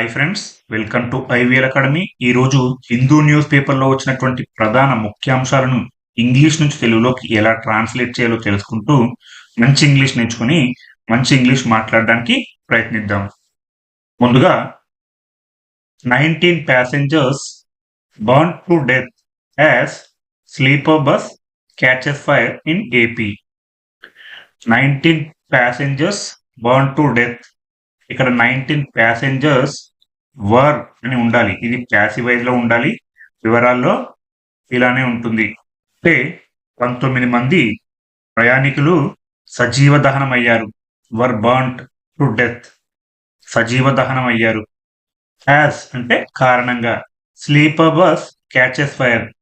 Hi friends welcome to IVL academy ఈ రోజు Hindu news పేపర్లో వచ్చినటువంటి ప్రధాన ముఖ్యాంశాలను ఇంగ్లీష్ నుంచి తెలుగులోకి ఎలా ట్రాన్స్లేట్ చేయాలో తెలుసుకుంటూ మంచి ఇంగ్లీష్ నేర్చుకుని మంచి ఇంగ్లీష్ మాట్లాడడానికి ప్రయత్నిద్దాం. ముందుగా nineteen passengers burn to death as sleeper bus catches fire in AP nineteen passengers burn to death ఇక్కడ నైన్టీన్ ప్యాసెంజర్స్ వర్ అని ఉండాలి. ఇది ప్యాసివైజ్లో ఉండాలి. వివరాల్లో ఇలానే ఉంటుంది. అంటే పంతొమ్మిది మంది ప్రయాణికులు సజీవ దహనం అయ్యారు. వర్ బర్న్ట్ టు డెత్ సజీవ దహనం అయ్యారు. యాజ్ అంటే కారణంగా. Sleeper bus catches fire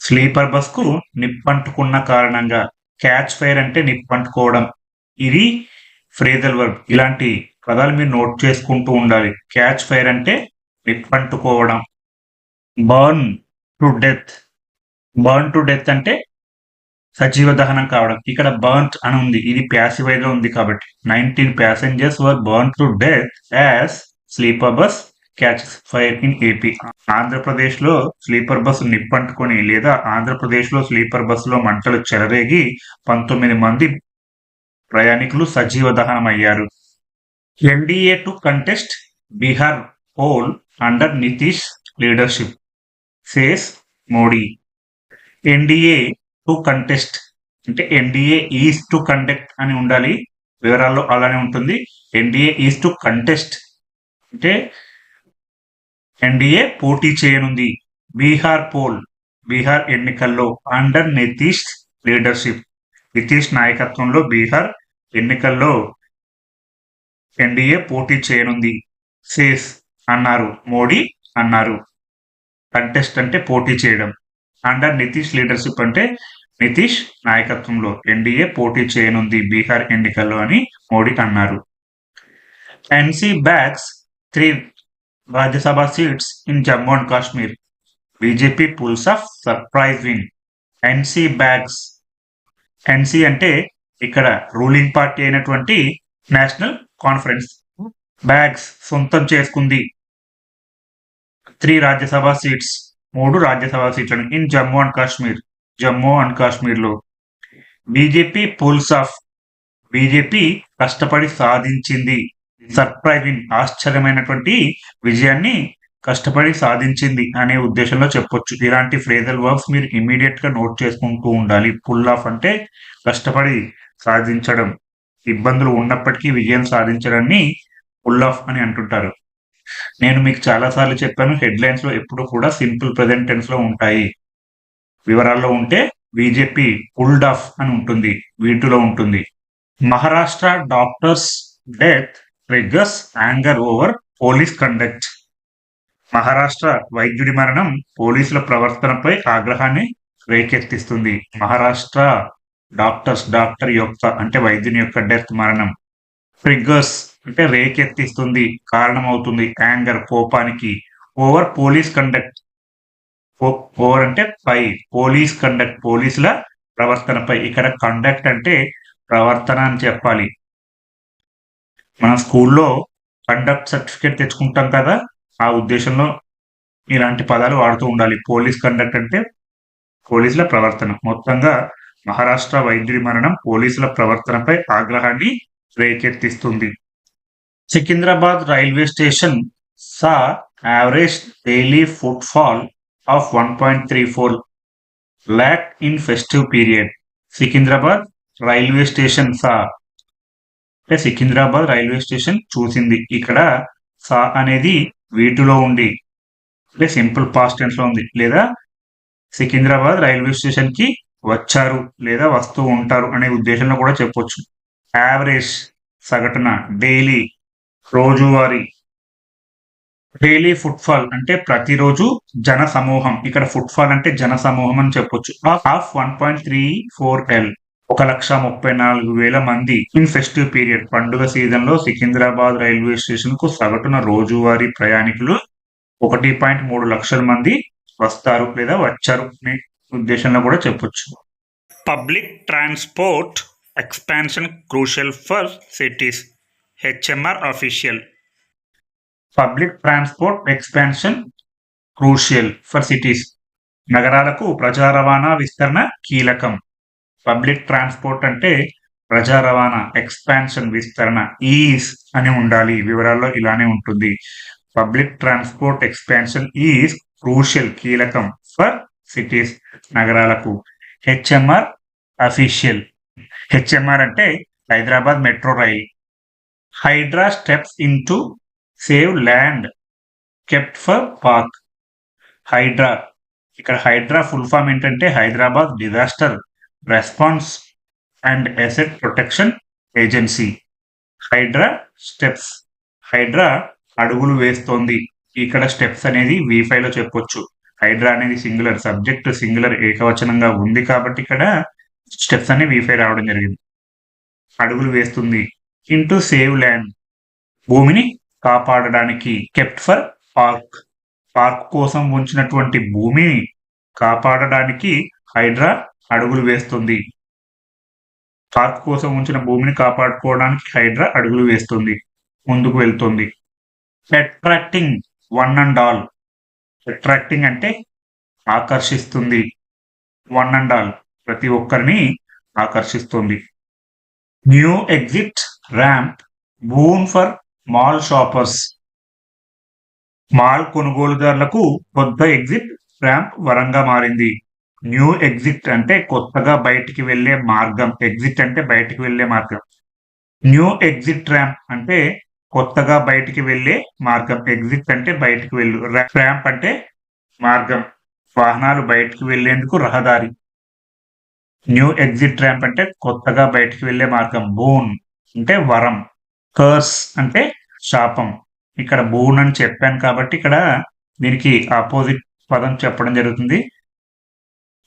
sleeper బస్కు నిప్పంటుకున్న కారణంగా. క్యాచ్ ఫైర్ అంటే నిప్పంటుకోవడం. ఇది ఫ్రేజల్ వర్బ్ ఇలాంటి పదాలు మీరు నోట్ చేసుకుంటూ ఉండాలి. క్యాచ్ ఫైర్ అంటే నిప్పంటుకోవడం. Burn to death burn to death అంటే సజీవ దహనం కావడం. ఇక్కడ బర్న్ అని ఉంది. ఇది ప్యాసివైజ్లో ఉంది కాబట్టి. Nineteen passengers were burn to death as sleeper bus catch fire in AP ఆంధ్రప్రదేశ్లో స్లీపర్ బస్సు నిప్పంటుకొని లేదా ఆంధ్రప్రదేశ్లో స్లీపర్ బస్సులో మంటలు చెలరేగి పంతొమ్మిది మంది ప్రయాణికులు సజీవ దహనం అయ్యారు NDA to contest Bihar poll under Nitish leadership says Modi. NDA to contest అంటే ఎన్డీఏ ఈజ్ టు కండక్ట్ అని ఉండాలి వివరాల్లో అలానే ఉంటుంది. ఎన్డీఏ ఈజ్ టు కంటెస్ట్ అంటే ఎన్డీఏ పోటీ చేయనుంది. బీహార్ పోల్ బీహార్ ఎన్నికల్లో అండర్ నితీష్ లీడర్షిప్. నితీష్ నాయకత్వంలో బీహార్ ఎన్నికల్లో ఎన్డీఏ పోటీ చేయనుంది. సేస్ అన్నారు మోడీ అన్నారు. కంటెస్ట్ అంటే పోటీ చేయడం. అండర్ నితీష్ లీడర్షిప్ అంటే నితీష్ నాయకత్వంలో ఎన్డీఏ పోటీ చేయనుంది బీహార్ ఎన్నికల్లో అని మోడీ అన్నారు. NC bags three Rajya Sabha seats in Jammu and Kashmir. BJP pulls off surprise win. NC bags. NC అంటే ఇక్కడ రూలింగ్ పార్టీ అయినటువంటి నేషనల్ కాన్ఫరెన్స్ బ్యాగ్స్ సొంతం చేసుకుంది. త్రీ రాజ్యసభ సీట్స్ మూడు రాజ్యసభ సీట్లను in Jammu and Kashmir Jammu and కాశ్మీర్లో బీజేపీ పుల్స్ ఆఫ్ బీజేపీ కష్టపడి సాధించింది. సర్ప్రైజింగ్ ఆశ్చర్యమైనటువంటి విజయాన్ని కష్టపడి సాధించింది అనే ఉద్దేశంలో చెప్పొచ్చు. ఇలాంటి ఫ్రేజల్ వర్క్స్ మీరు ఇమీడియట్గా నోట్ చేసుకుంటూ ఉండాలి. పుల్ ఆఫ్ అంటే కష్టపడి సాధించడం. ఇబ్బందులు ఉన్నప్పటికీ విజయం సాధించడాన్ని పుల్ ఆఫ్ అని అంటుంటారు. నేను మీకు చాలా సార్లు చెప్పాను హెడ్లైన్స్లో ఎప్పుడు కూడా సింపుల్ ప్రెసెంట్ టెన్స్లో ఉంటాయి. వివరాల్లో ఉంటే బీజేపీ పుల్డ్ ఆఫ్ అని ఉంటుంది వీటిలో ఉంటుంది. Maharashtra doctor's death triggers anger over police conduct Maharashtra వైద్యుడి మరణం పోలీసుల ప్రవర్తనపై ఆగ్రహాన్ని రేకెత్తిస్తుంది. మహారాష్ట్ర డాక్టర్స్ డాక్టర్ యొక్క అంటే వైద్యుని యొక్క డెత్ మరణం ట్రిగ్గర్స్ అంటే రేకెత్తిస్తుంది కారణమవుతుంది యాంగర్ కోపానికి. ఓవర్ పోలీస్ కండక్ట్ ఓవర్ అంటే పై పోలీస్ కండక్ట్ పోలీసుల ప్రవర్తనపై. ఇక్కడ కండక్ట్ అంటే ప్రవర్తన అని చెప్పాలి. మన స్కూల్లో కండక్ట్ సర్టిఫికేట్ తెచ్చుకుంటాం కదా ఆ ఉద్దేశంలో ఇలాంటి పదాలు వాడుతూ ఉండాలి. పోలీస్ కండక్ట్ అంటే పోలీసుల ప్రవర్తన. మొత్తంగా మహారాష్ట్ర వైద్యుడి మరణం పోలీసుల ప్రవర్తనపై ఆగ్రహాన్ని రేకెత్తిస్తుంది. Secunderabad railway station saw average daily footfall of one point three four lakh in festive period. Secunderabad railway station saw. అంటే సికింద్రాబాద్ రైల్వే స్టేషన్ చూసింది. ఇక్కడ సా అనేది వీటిలో ఉండి అంటే సింపుల్ పాస్ట్ టెన్స్లో ఉంది. లేదా సికింద్రాబాద్ రైల్వే స్టేషన్కి వచ్చారు లేదా వస్తూ ఉంటారు అనే ఉద్దేశంలో కూడా చెప్పొచ్చు. యావరేజ్ సగటున డైలీ రోజువారీ డైలీ ఫుట్ఫాల్ అంటే ప్రతిరోజు జన సమూహం. ఇక్కడ ఫుట్ఫాల్ అంటే జన సమూహం అని చెప్పొచ్చు. Of one point three four L ఒక లక్ష ముప్పై నాలుగు వేల మంది ఇన్ ఫెస్టివ్ పీరియడ్ పండుగ సీజన్లో సికింద్రాబాద్ రైల్వే స్టేషన్కు సగటున రోజువారీ ప్రయాణికులు ఒకటి పాయింట్ మూడు లక్షల మంది వస్తారు లేదా వచ్చారు. ఉద్దేశంలో కూడా చెప్పొచ్చు. Public transport expansion crucial for cities HMR official public transport expansion crucial for cities నగరాలకు ప్రజా రవాణా విస్తరణ కీలకం. పబ్లిక్ ట్రాన్స్పోర్ట్ అంటే ప్రజా రవాణా ఎక్స్పాన్షన్ విస్తరణ ఈస్ అని ఉండాలి. వివరాల్లో ఇలానే ఉంటుంది. Public transport expansion is crucial కీలకం ఫర్ సిటీస్ నగరాలకు. HMR official. హెచ్ఎంఆర్ అంటే Hyderabad metro rail. Hydraa steps into save land kept for park. Hydraa. ఇక్కడ హైడ్రా ఫుల్ ఫామ్ ఏంటంటే Hyderabad disaster response and asset protection agency. Hydraa steps. Hydraa అడుగులు వేస్తోంది. ఇక్కడ steps అనేది వీఫైలో చెప్పొచ్చు. హైడ్రా అనేది సింగులర్ సబ్జెక్ట్ సింగులర్ ఏకవచనంగా ఉంది కాబట్టి ఇక్కడ స్టెప్స్ అనే V5 రావడం జరిగింది. అడుగులు వేస్తుంది. ఇంటూ సేవ్ ల్యాండ్ భూమిని కాపాడడానికి కెప్ట్ ఫర్ పార్క్ పార్క్ కోసం ఉంచినటువంటి భూమిని కాపాడడానికి హైడ్రా అడుగులు వేస్తుంది. పార్క్ కోసం ఉంచిన భూమిని కాపాడుకోవడానికి హైడ్రా అడుగులు వేస్తుంది. ముందుకు వెళ్తుంది. Attracting one and all attracting అంటే ఆకర్షిస్తుంది. వన్ అండ్ ఆల్ ప్రతి ఒక్కరిని ఆకర్షిస్తుంది. New exit ramp boon for mall shoppers mall కొనుగోలుదారులకు కొత్త ఎగ్జిట్ ర్యాంప్ వరంగా మారింది. న్యూ ఎగ్జిట్ అంటే కొత్తగా బయటికి వెళ్ళే మార్గం. ఎగ్జిట్ అంటే బయటికి వెళ్ళే మార్గం. న్యూ ఎగ్జిట్ ర్యాంప్ అంటే కొత్తగా బయటికి వెళ్ళే మార్గం. ఎగ్జిట్ అంటే బయటికి వెళ్ళు. ర్యాంప్ అంటే మార్గం. వాహనాలు బయటికి వెళ్ళేందుకు రహదారి. న్యూ ఎగ్జిట్ ర్యాంప్ అంటే కొత్తగా బయటికి వెళ్ళే మార్గం. బూన్ అంటే వరం. కర్స్ అంటే శాపం. ఇక్కడ బూన్ అని చెప్పాను కాబట్టి ఇక్కడ దీనికి ఆపోజిట్ పదం చెప్పడం జరుగుతుంది.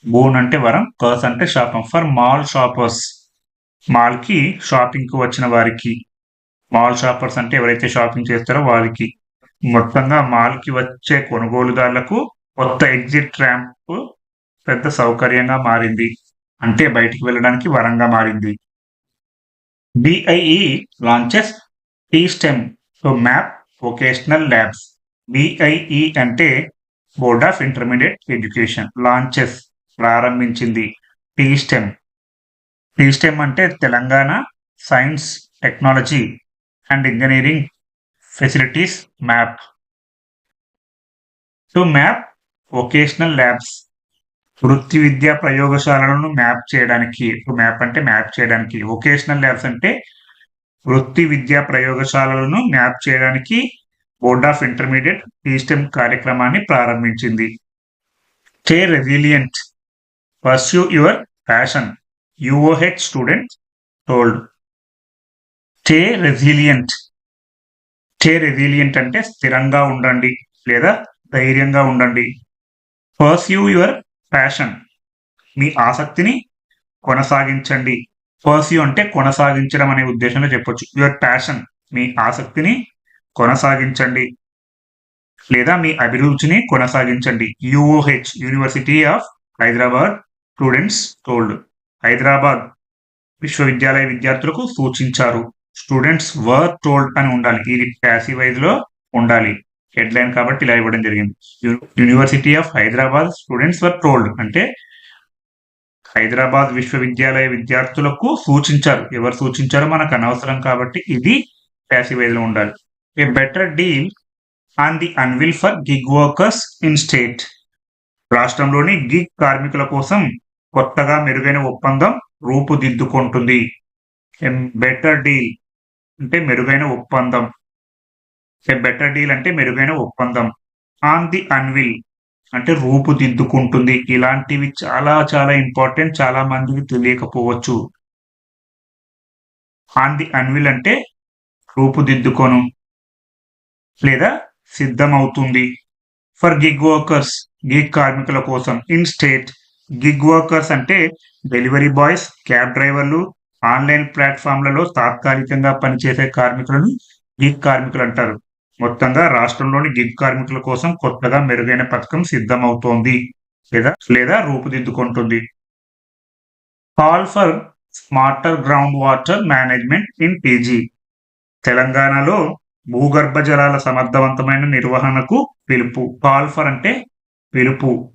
బూన్ అంటే వరం కర్స్ అంటే శాపం. ఫర్ మాల్ షాపర్స్ మాల్కి షాపింగ్ వచ్చిన వారికి మాల్ షాపర్స్ అంటే ఎవరైతే షాపింగ్ చేస్తారో వారికి మొత్తంగా మాల్కి వచ్చే కొనుగోలుదారులకు కొత్త ఎగ్జిట్ ర్యాంప్ పెద్ద సౌకర్యంగా మారింది. అంటే బయటికి వెళ్ళడానికి వరంగా మారింది. BIE launches T STEM to map vocational labs. BIE అంటే board of intermediate education launches ప్రారంభించింది టీ స్టెమ్ టీ స్టెమ్ అంటే Telangana science technology and engineering facilities map to map vocational labs వృత్తి విద్యా ప్రయోగశాలలను మ్యాప్ చేయడానికి మ్యాప్ అంటే map చేయడానికి. Vocational labs అంటే వృత్తి విద్యా ప్రయోగశాలలను మ్యాప్ చేయడానికి board of intermediate T STEM కార్యక్రమాన్ని ప్రారంభించింది. Stay resilient pursue your passion UOH student told stay resilient stay resilient అంటే స్థిరంగా ఉండండి లేదా ధైర్యంగా ఉండండి. పర్స్యూ యువర్ ప్యాషన్ మీ ఆసక్తిని కొనసాగించండి. పర్స్యూ అంటే కొనసాగించడం అనే ఉద్దేశంలో చెప్పొచ్చు. యువర్ ప్యాషన్ మీ ఆసక్తిని కొనసాగించండి. లేదా మీ అభిరుచిని కొనసాగించండి. UOH university of Hyderabad students told Hyderabad విశ్వవిద్యాలయ విద్యార్థులకు సూచించారు. స్టూడెంట్స్ వర్ టోల్డ్ అని ఉండాలి. ఇది ప్యాసివైజ్లో ఉండాలి. హెడ్ లైన్ కాబట్టి ఇలా ఇవ్వడం జరిగింది. University of Hyderabad students were told అంటే హైదరాబాద్ విశ్వవిద్యాలయ విద్యార్థులకు సూచించారు. ఎవరు సూచించారో మనకు అనవసరం కాబట్టి ఇది ప్యాసివైజ్లో ఉండాలి. A better deal on the anvil for gig workers in state రాష్ట్రంలోని గిగ్ కార్మికుల కోసం కొత్తగా మెరుగైన ఒప్పందం రూపుదిద్దుకుంటుంది. బెటర్ డీల్ అంటే మెరుగైన ఒప్పందం. ఏ బెటర్ డీల్ అంటే మెరుగైన ఒప్పందం. ఆన్ ది అన్విల్ అంటే రూపుదిద్దుకుంటుంది ఇలాంటివి చాలా చాలా ఇంపార్టెంట్ చాలా మందికి తెలియకపోవచ్చు. ఆన్ ది అన్విల్ అంటే రూపుదిద్దుకొను లేదా సిద్ధమవుతుంది. ఫర్ గిగ్ వర్కర్స్ గిగ్ కార్మికుల కోసం. ఇన్ స్టేట్ గిగ్ వర్కర్స్ అంటే డెలివరీ బాయ్స్ క్యాబ్ డ్రైవర్లు ఆన్లైన్ ప్లాట్ఫామ్లలో తాత్కాలికంగా పనిచేసే కార్మికులను గిగ్ కార్మికులు అంటారు. మొత్తంగా రాష్ట్రంలోని గిగ్ కార్మికుల కోసం కొత్తగా మెరుగైన పథకం సిద్ధమవుతోంది. లేదా లేదా రూపుదిద్దుకుంటుంది. Call for smarter ground water management in PG. తెలంగాణలో భూగర్భ జలాల సమర్థవంతమైన నిర్వహణకు పిలుపు. కాల్ ఫర్ అంటే పిలుపు.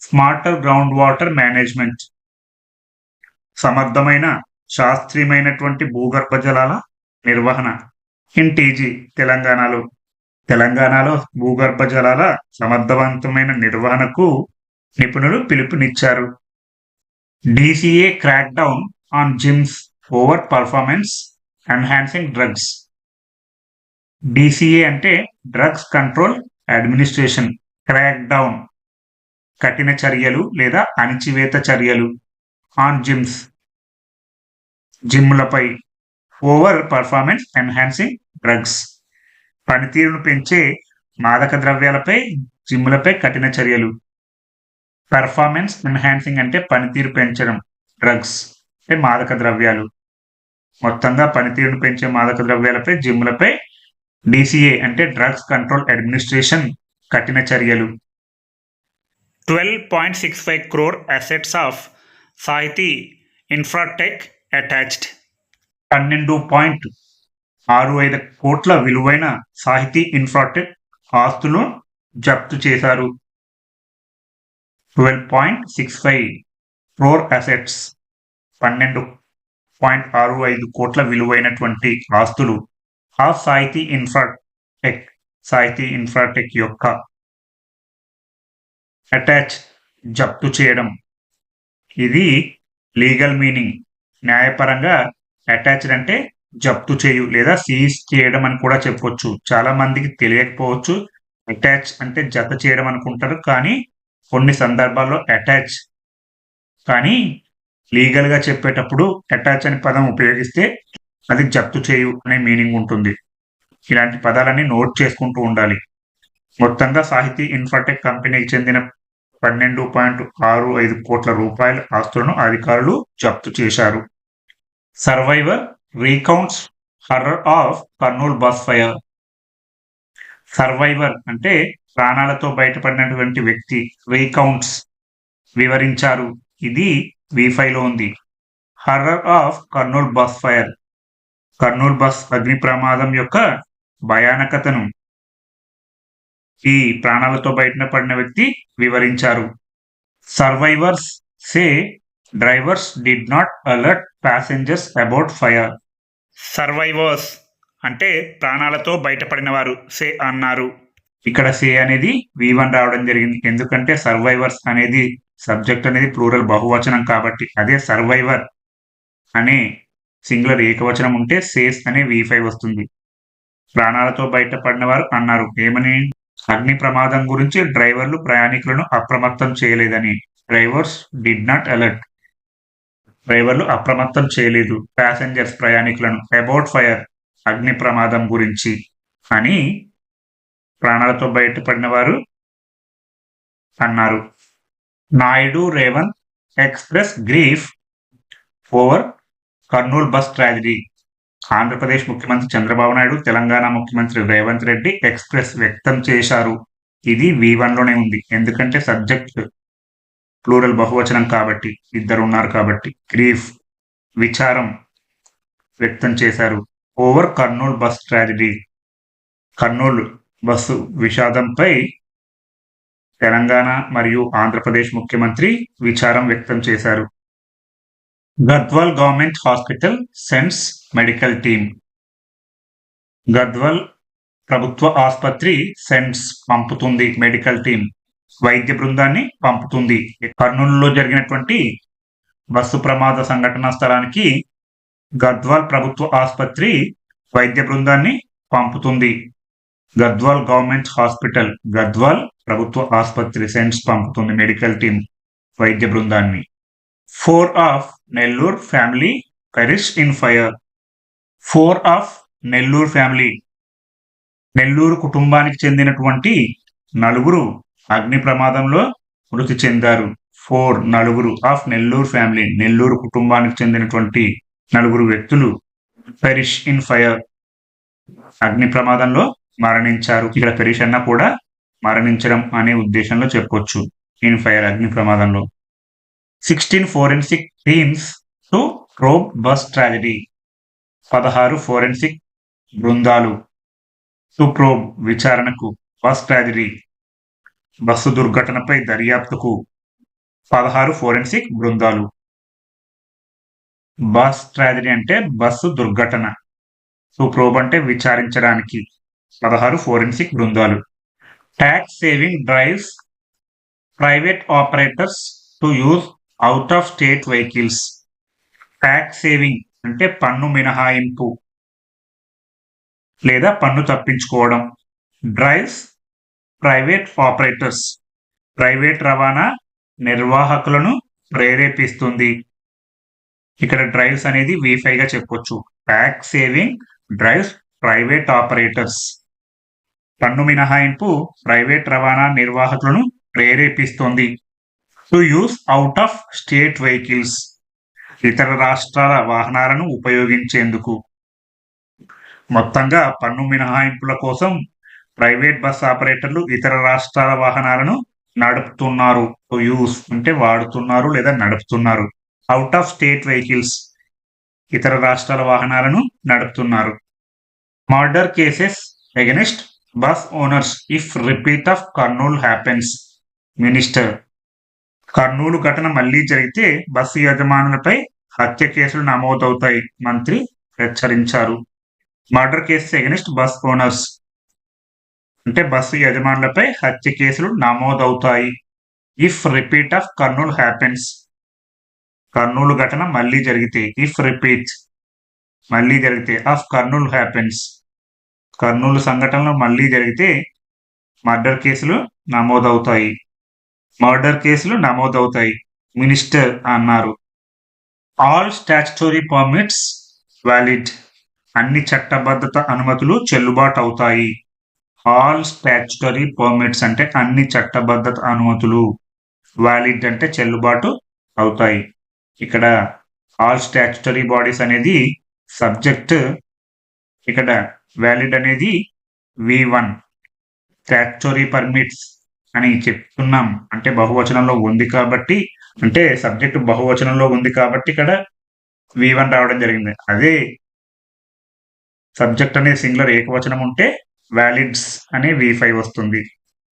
Smarter ground water management. సమర్థమైన శాస్త్రీయమైనటువంటి భూగర్భ జలాల నిర్వహణ. హింటీజీ తెలంగాణలో. తెలంగాణలో భూగర్భ జలాల సమర్థవంతమైన నిర్వహణకు నిపుణులు పిలుపునిచ్చారు. DCA crack down on gyms over performance enhancing drugs. DCA అంటే drugs control administration crack down కఠిన చర్యలు లేదా అణిచివేత చర్యలు. ఆన్ జిమ్స్ జిమ్లపై ఓవర్ పర్ఫార్మెన్స్ ఎన్హాన్సింగ్ డ్రగ్స్ పనితీరును పెంచే మాదక ద్రవ్యాలపై జిమ్లపై కఠిన చర్యలు. పెర్ఫార్మెన్స్ ఎన్హాన్సింగ్ అంటే పనితీరు పెంచడం డ్రగ్స్ అంటే మాదక ద్రవ్యాలు. మొత్తంగా పనితీరును పెంచే మాదక ద్రవ్యాలపై జిమ్లపై డిసిఏ అంటే డ్రగ్స్ కంట్రోల్ అడ్మినిస్ట్రేషన్ కఠిన చర్యలు. Twelve point six five crore assets of Sahiti Infratech attached పన్నెండు పాయింట్ ఆరు ఐదు కోట్ల విలువైన సాహితీ ఇన్ఫ్రాటెక్ ఆస్తులు జప్తు చేశారు. Twelve point six five crore assets. పన్నెండు పాయింట్ ఆరు ఐదు కోట్ల విలువైనటువంటి ఆస్తులు ఆ సాహితీ ఇన్ఫ్రాటెక్ సాహితీ ఇన్ఫ్రాటెక్ యొక్క అటాచ్ జప్తు చేయడం. ఇది లీగల్ మీనింగ్. న్యాయపరంగా అటాచ్డ్ అంటే జప్తు చేయు లేదా సీజ్ చేయడం అని కూడా చెప్పొచ్చు. చాలా మందికి తెలియకపోవచ్చు. అటాచ్ అంటే జత చేయడం అనుకుంటారు. కానీ కొన్ని సందర్భాల్లో అటాచ్ కానీ లీగల్గా చెప్పేటప్పుడు అటాచ్ అనే పదం ఉపయోగిస్తే అది జప్తు చేయు అనే మీనింగ్ ఉంటుంది. ఇలాంటి పదాలన్నీ నోట్ చేసుకుంటూ ఉండాలి. మొత్తంగా సాహితీ ఇన్ఫ్రాటెక్ కంపెనీకి చెందిన పన్నెండు పాయింట్ ఆరు ఐదు కోట్ల రూపాయల ఆస్తులను అధికారులు జప్తు చేశారు. Survivor recounts horror of Kurnool bus fire survivor అంటే ప్రాణాలతో బయటపడినటువంటి వ్యక్తి రీకౌంట్స్ వివరించారు. ఇది వీఫైలో ఉంది. Horror of Kurnool bus fire Kurnool bus అగ్ని ప్రమాదం యొక్క భయానకతను ఈ ప్రాణాలతో బయటన పడిన వ్యక్తి వివరించారు. Survivors say drivers did not alert passengers about fire survivors అంటే ప్రాణాలతో బయటపడిన వారు సే అన్నారు. ఇక్కడ సే అనేది వి వన్ రావడం జరిగింది. ఎందుకంటే సర్వైవర్స్ అనేది సబ్జెక్ట్ అనేది ప్లూరల్ బహువచనం కాబట్టి అదే సర్వైవర్ అనే సింగులర్ ఏకవచనం ఉంటే సేస్ అనే వి ఫైవ్ వస్తుంది. ప్రాణాలతో బయటపడిన వారు అన్నారు. ఏమని? అగ్ని ప్రమాదం గురించి డ్రైవర్లు ప్రయాణికులను అప్రమత్తం చేయలేదని. డ్రైవర్స్ డిడ్ నాట్ అలర్ట్ డ్రైవర్లు అప్రమత్తం చేయలేదు. ప్యాసింజర్స్ ప్రయాణికులను అబౌట్ ఫైర్ అగ్ని ప్రమాదం గురించి అని ప్రాణాలతో బయటపడిన వారు అన్నారు. Naidu Revanth express grief over Kurnool bus tragedy. Andhra Pradesh ముఖ్యమంత్రి చంద్రబాబు నాయుడు తెలంగాణ ముఖ్యమంత్రి రేవంత్ రెడ్డి ఎక్స్ప్రెస్ వ్యక్తం చేశారు. ఇది వి లోనే ఉంది. ఎందుకంటే సబ్జెక్ట్ ప్లూరల్ బహువచనం కాబట్టి ఇద్దరు ఉన్నారు కాబట్టి గ్రీఫ్ విచారం వ్యక్తం చేశారు. Over Kurnool bus tragedy. Kurnool bus విషాదంపై తెలంగాణ మరియు ఆంధ్రప్రదేశ్ ముఖ్యమంత్రి విచారం వ్యక్తం చేశారు. Gadwal government hospital sends medical team. Gadwal ప్రభుత్వ ఆసుపత్రి సెన్స్ పంపుతుంది మెడికల్ టీం వైద్య బృందాన్ని పంపుతుంది. కర్నూలులో జరిగినటువంటి బస్సు ప్రమాద సంఘటన స్థలానికి గద్వాల్ ప్రభుత్వ ఆసుపత్రి వైద్య బృందాన్ని పంపుతుంది. గద్వాల్ గవర్నమెంట్ హాస్పిటల్ గద్వాల్ ప్రభుత్వ ఆసుపత్రి సెన్స్ పంపుతుంది మెడికల్ టీం వైద్య బృందాన్ని. Four of Nellore family perish in fire. Four of Nellore family. Nellore కుటుంబానికి చెందినటువంటి నలుగురు అగ్ని ప్రమాదంలో మృతి చెందారు. ఫోర్ నలుగురు ఆఫ్ నెల్లూరు ఫ్యామిలీ. నెల్లూరు కుటుంబానికి చెందినటువంటి నలుగురు వ్యక్తులు పెరిష్ ఇన్ ఫైర్ అగ్ని ప్రమాదంలో మరణించారు. ఇక్కడ పెరిష్ అన్న కూడా మరణించడం అనే ఉద్దేశంలో చెప్పొచ్చు. ఇన్ ఫైర్ అగ్ని ప్రమాదంలో. Sixteen forensic teams to probe bus tragedy. పదహారు ఫోరెన్సిక్ బృందాలు సుప్రోబ్ విచారణకు బస్ ట్రాజడీ బస్సు దుర్ఘటనపై దర్యాప్తుకు పదహారు ఫోరెన్సిక్ బృందాలు. బస్ ట్రాజడీ అంటే బస్సు దుర్ఘటన. టు ప్రోబ్ అంటే విచారించడానికి పదహారు ఫోరెన్సిక్ బృందాలు. Tax saving drives private operators to use out of state vehicles. Tax saving అంటే పన్ను మినహాయింపు లేదా పన్ను తప్పించుకోవడం. డ్రైవ్స్ ప్రైవేట్ ఆపరేటర్స్ ప్రైవేట్ రవాణా నిర్వాహకులను ప్రేరేపిస్తుంది. ఇక్కడ డ్రైవ్స్ అనేది వీఫైగా చెప్పొచ్చు. Tax saving drives private operators. పన్ను మినహాయింపు ప్రైవేట్ రవాణా నిర్వాహకులను ప్రేరేపిస్తుంది. To use out of state vehicles. ఇతర రాష్ట్రాల వాహనాలను ఉపయోగించేందుకు. మొత్తంగా పన్ను మినహాయింపుల కోసం ప్రైవేట్ బస్ ఆపరేటర్లు ఇతర రాష్ట్రాల వాహనాలను నడుపుతున్నారు. యూస్ అంటే వాడుతున్నారు లేదా నడుపుతున్నారు. అవుట్ ఆఫ్ స్టేట్ వెహికల్స్ ఇతర రాష్ట్రాల వాహనాలను నడుపుతున్నారు. Murder cases against bus owners if repeat of Kurnool happens minister Kurnool ఘటన మళ్ళీ జరిగితే బస్సు యజమానులపై హత్య కేసులు నమోదవుతాయి మంత్రి హెచ్చరించారు. Murder cases against bus owners అంటే బస్సు యజమానులపై హత్య కేసులు నమోదవుతాయి. If repeat of Kurnool happens Kurnool ఘటన మళ్ళీ జరిగితే ఇఫ్ రిపీట్ మళ్ళీ జరిగితే ఆఫ్ కర్నూలు హ్యాపెన్స్ కర్నూలు సంఘటనలు మళ్ళీ జరిగితే మర్డర్ కేసులు నమోదవుతాయి. మర్డర్ కేసులు నమోదవుతాయి మినిస్టర్ అన్నారు. All statutory permits valid. అన్ని చట్టబద్ధత అనుమతులు చెల్లుబాటు అవుతాయి ఆల్ స్టాచ్యుటరీ పర్మిట్స్ అంటే అన్ని చట్టబద్ధత అనుమతులు వ్యాలిడ్ అంటే చెల్లుబాటు అవుతాయి. ఇక్కడ ఆల్ స్టాచ్యుటరీ బాడీస్ అనేది సబ్జెక్ట్ ఇక్కడ వ్యాలిడ్ అనేది వి వన్. స్టాచ్యుటరీ పర్మిట్స్ అని చెప్తున్నాం. అంటే బహువచనంలో ఉంది కాబట్టి అంటే సబ్జెక్ట్ బహువచనంలో ఉంది కాబట్టి ఇక్కడ వి వన్ రావడం జరిగింది. అదే సబ్జెక్ట్ అనే సింగులర్ ఏకవచనం ఉంటే వ్యాలిడ్స్ అనే వి ఫైవ్ వస్తుంది.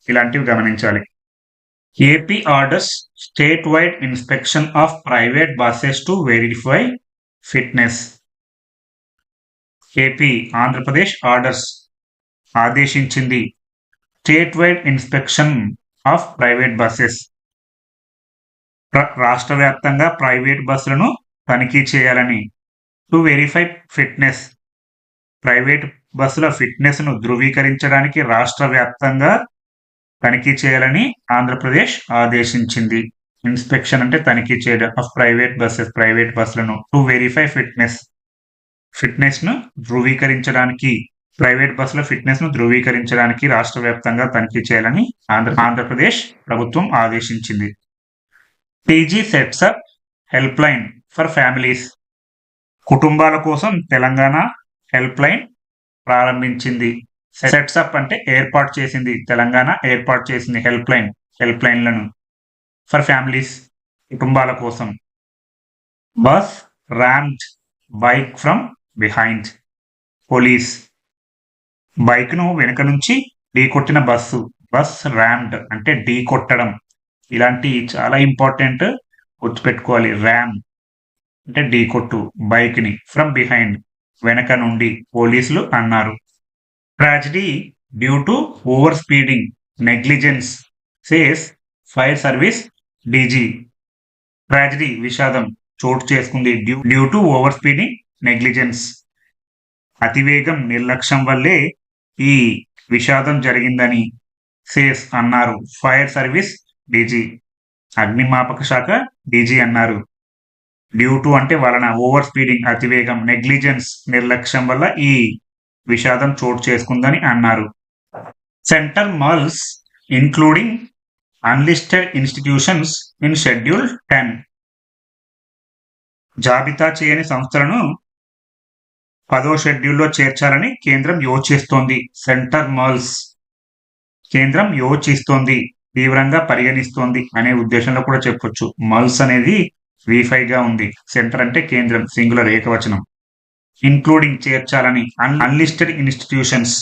ఇలాంటివి గమనించాలి. AP orders statewide inspection of private buses to verify fitness AP Andhra Pradesh orders ఆదేశించింది. Statewide inspection of private buses రాష్ట్ర వ్యాప్తంగా ప్రైవేట్ బస్సులను తనిఖీ చేయాలని. టు వెరిఫై ఫిట్నెస్ ప్రైవేట్ బస్సుల ఫిట్నెస్ను ధృవీకరించడానికి రాష్ట్ర వ్యాప్తంగా తనిఖీ చేయాలని ఆంధ్రప్రదేశ్ ఆదేశించింది. ఇన్స్పెక్షన్ అంటే తనిఖీ చేయడం ఆఫ్ ప్రైవేట్ బస్సెస్ ప్రైవేట్ బస్సులను. టు వెరిఫై ఫిట్నెస్ ఫిట్నెస్ను ధృవీకరించడానికి ప్రైవేట్ బస్సుల ఫిట్నెస్ను ధృవీకరించడానికి రాష్ట్ర వ్యాప్తంగా తనిఖీ చేయాలని ఆంధ్ర ఆంధ్రప్రదేశ్ ప్రభుత్వం ఆదేశించింది. TG సెట్సప్ help line for families కుటుంబాల కోసం తెలంగాణ హెల్ప్ లైన్ ప్రారంభించింది. సెట్సప్ అంటే ఏర్పాటు చేసింది తెలంగాణ ఏర్పాటు చేసింది హెల్ప్ లైన్ హెల్ప్ లైన్లను ఫర్ ఫ్యామిలీస్ కుటుంబాల కోసం. Bus rammed bike from behind police బైక్ను వెనుక నుంచి ఢీ కొట్టిన బస్సు బస్ ర్యామ్డ్ అంటే ఢీ కొట్టడం. ఇలాంటి చాలా ఇంపార్టెంట్ గుర్తుపెట్టుకోవాలి. ర్యామ్ అంటే ఢీ కొట్టు బైక్ని ఫ్రమ్ బిహైండ్ వెనక నుండి పోలీసులు అన్నారు. Tragedy due to over speeding negligence says fire service DG. Tragedy విషాదం చోటు చేసుకుంది. Due due to over speeding negligence. అతివేగం నిర్లక్ష్యం వల్లే ఈ విషాదం జరిగిందని సేస్ అన్నారు. ఫైర్ సర్వీస్ డీజీ అగ్నిమాపక శాఖ డీజీ అన్నారు. డ్యూ టు అంటే వలన ఓవర్ స్పీడింగ్ అతివేగం నెగ్లిజెన్స్ నిర్లక్ష్యం వల్ల ఈ విషాదం చోటు చేసుకుందని అన్నారు. Centre mulls including unlisted institutions in schedule ten జాబితా చేయని సంస్థలను పదో షెడ్యూల్లో చేర్చాలని కేంద్రం యోచిస్తోంది. సెంటర్ మల్స్ కేంద్రం యోచిస్తోంది. తీవ్రంగా పరిగణిస్తోంది అనే ఉద్దేశంలో కూడా చెప్పొచ్చు. మల్స్ అనేది వీఫై గా ఉంది. సెంటర్ అంటే కేంద్రం సింగులర్ ఏకవచనం. ఇన్క్లూడింగ్ చేర్చాలని అన్లిస్టెడ్ ఇన్స్టిట్యూషన్స్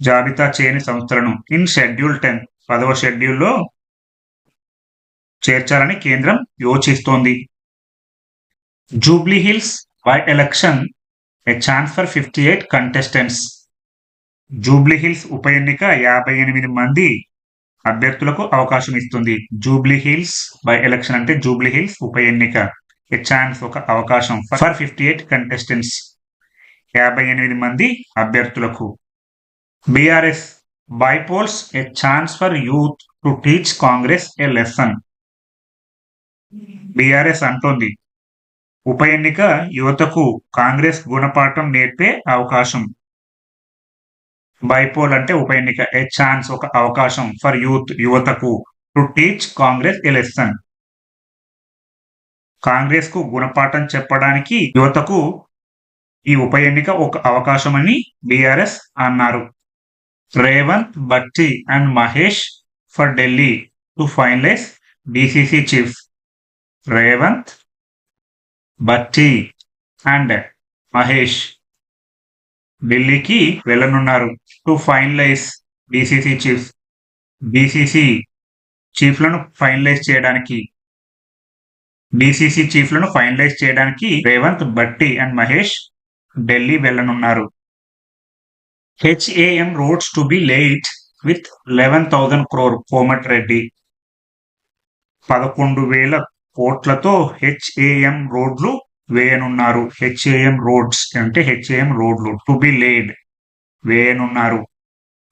జాబితా చేయని సంస్థలను ఇన్ షెడ్యూల్ టెన్ పదవ షెడ్యూల్లో చేర్చాలని కేంద్రం యోచిస్తోంది. Jubilee Hills by election a chance for fifty eight contestants Jubilee Hills ఉప ఎన్నిక యాభై ఎనిమిది మంది అభ్యర్థులకు అవకాశం ఇస్తుంది. జూబ్లీ హిల్స్ బై ఎలక్షన్ అంటే జూబ్లీ హిల్స్ ఉప ఎన్నిక. ఏ ఛాన్స్ ఒక అవకాశం. ఫర్ ఫిఫ్టీ ఎయిట్ కంటెస్టెంట్స్ యాభై ఎనిమిది మంది అభ్యర్థులకు. BRS bypolls a chance for youth to teach Congress a lesson BRS అంటోంది. ఉప ఎన్నిక యువతకు కాంగ్రెస్ గుణపాఠం నేర్పే అవకాశం. బైపోల్ అంటే ఉప ఎన్నిక ఏ ఛాన్స్ ఒక అవకాశం ఫర్ యూత్ యువతకు టు టీచ్ కాంగ్రెస్ ఏ కాంగ్రెస్కు గుణపాఠం చెప్పడానికి యువతకు ఈ ఉప ఎన్నిక ఒక అవకాశం అని బీఆర్ఎస్ అన్నారు. Revanth Bhatti and Mahesh for Delhi to finalise DCC chief. Revanth Bhatti and Mahesh ఢిల్లీకి వెళ్ళనున్నారు. To finalise BCC chief BCC చీఫ్లను finalise చేయడానికి బీసీసీ చీఫ్లను ఫైనలైజ్ చేయడానికి Revanth Bhatti and Mahesh Delhi వెళ్ళనున్నారు. HAM roads to be laid with eleven thousand crore Komati Reddy పదకొండు వేల కోట్లతో HAM రోడ్లు వేయనున్నారు. HAM roads అంటే హెచ్ఏఎం రోడ్లు టు బి లేడ్ వేయనున్నారు.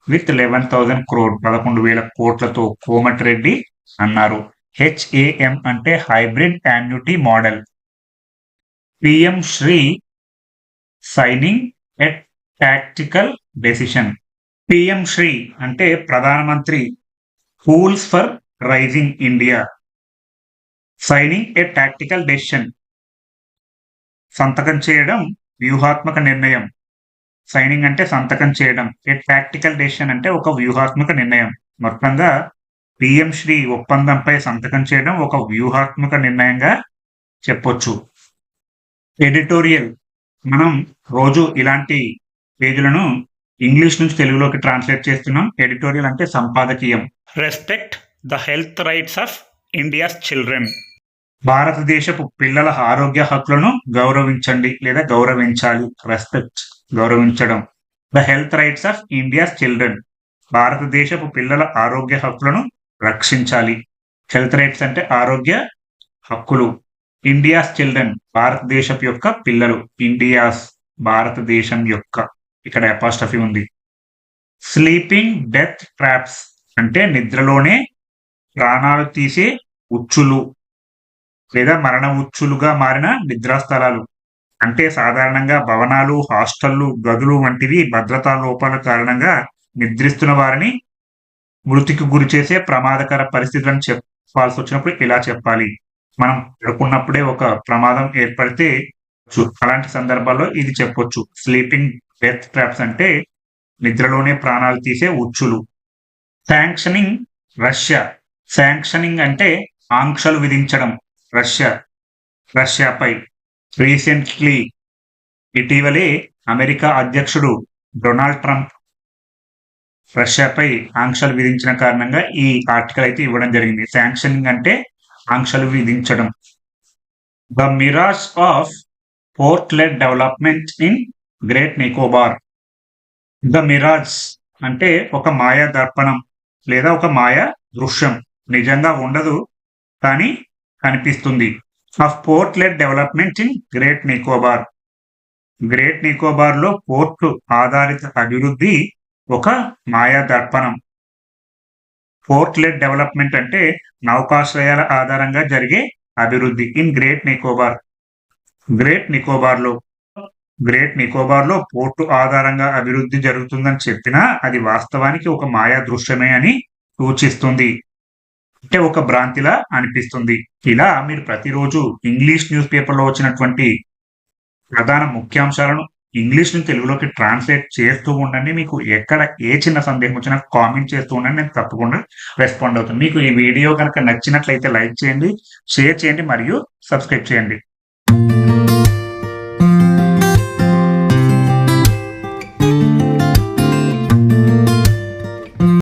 విత్ లెవెన్ థౌజండ్ క్రోడ్ పదకొండు వేల కోట్లతో కోమటి రెడ్డి అన్నారు. హెచ్ఏఎం అంటే hybrid annuity model. PM Shri signing at tactical decision. PM Shri అంటే ప్రధానమంత్రి. Schools for rising India. Signing a tactical decision సంతకం చేయడం వ్యూహాత్మక నిర్ణయం. సైనింగ్ అంటే సంతకం చేయడం. ఏ టాక్టికల్ డెసిషన్ అంటే ఒక వ్యూహాత్మక నిర్ణయం. మొత్తంగా పిఎం శ్రీ ఒప్పందంపై సంతకం చేయడం ఒక వ్యూహాత్మక నిర్ణయంగా చెప్పొచ్చు. ఎడిటోరియల్ మనం రోజు ఇలాంటి పేజీలను ఇంగ్లీష్ నుంచి తెలుగులోకి ట్రాన్స్లేట్ చేస్తున్నాం. ఎడిటోరియల్ అంటే సంపాదకీయం. Respect the health rights of India's children భారతదేశపు పిల్లల ఆరోగ్య హక్కులను గౌరవించండి లేదా గౌరవించాలి. రెస్పెక్ట్ గౌరవించడం. The health rights of India's children భారతదేశపు పిల్లల ఆరోగ్య హక్కులను రక్షించాలి. హెల్త్ రైట్స్ అంటే ఆరోగ్య హక్కులు. ఇండియాస్ చిల్డ్రన్ భారతదేశపు యొక్క పిల్లలు. ఇండియాస్ భారతదేశం యొక్క. ఇక్కడ అపాస్టఫీ ఉంది. స్లీపింగ్ డెత్ ట్రాప్స్ అంటే నిద్రలోనే ప్రాణాలు తీసే ఉచ్చులు లేదా మరణ ఉచ్చులుగా మారిన నిద్రాస్థలాలు. అంటే సాధారణంగా భవనాలు హాస్టళ్ళు గదులు వంటివి భద్రతా లోపాల కారణంగా నిద్రిస్తున్న వారిని మృతికి గురి చేసే ప్రమాదకర పరిస్థితులను చెప్పాల్సి వచ్చినప్పుడు ఇలా చెప్పాలి. మనం పడుకున్నప్పుడే ఒక ప్రమాదం ఏర్పడితే అలాంటి సందర్భాల్లో ఇది చెప్పొచ్చు. స్లీపింగ్ డెత్ ట్రాప్స్ అంటే నిద్రలోనే ప్రాణాలు తీసే ఉచ్చులు. Sanctioning Russia. శాంక్షనింగ్ అంటే ఆంక్షలు విధించడం. రష్యా రష్యాపై రీసెంట్లీ ఇటీవలే అమెరికా అధ్యక్షుడు డొనాల్డ్ ట్రంప్ రష్యాపై ఆంక్షలు విధించిన కారణంగా ఈ ఆర్టికల్ అయితే ఇవ్వడం జరిగింది. శాంక్షనింగ్ అంటే ఆంక్షలు విధించడం. The mirage of port led development in Great Nicobar the mirage అంటే ఒక మాయా దర్పణం లేదా ఒక మాయా దృశ్యం. నిజంగా ఉండదు కానీ కనిపిస్తుంది. Of port led development in Great Nicobar. Great నికోబార్లో port ఆధారిత అభివృద్ధి ఒక మాయా దర్పణం. పోర్ట్ లెడ్ డెవలప్మెంట్ అంటే నౌకాశ్రయాల ఆధారంగా జరిగే అభివృద్ధి ఇన్ గ్రేట్ నికోబార్. గ్రేట్ నికోబార్లో గ్రేట్ నికోబార్లో పోర్టు ఆధారంగా అభివృద్ధి జరుగుతుందని చెప్పినా అది వాస్తవానికి ఒక మాయా దృశ్యమే అని సూచిస్తుంది. అంటే ఒక భ్రాంతిలా అనిపిస్తుంది. ఇలా మీరు ప్రతిరోజు ఇంగ్లీష్ న్యూస్ పేపర్లో వచ్చినటువంటి ప్రధాన ముఖ్యాంశాలను ఇంగ్లీష్ నుంచి తెలుగులోకి ట్రాన్స్లేట్ చేస్తూ ఉండండి. మీకు ఎక్కడ ఏ చిన్న సందేహం వచ్చినా కామెంట్ చేస్తూ ఉండండి. నేను తప్పకుండా రెస్పాండ్ అవుతాను. మీకు ఈ వీడియో కనుక నచ్చినట్లయితే లైక్ చేయండి షేర్ చేయండి మరియు సబ్స్క్రైబ్ చేయండి.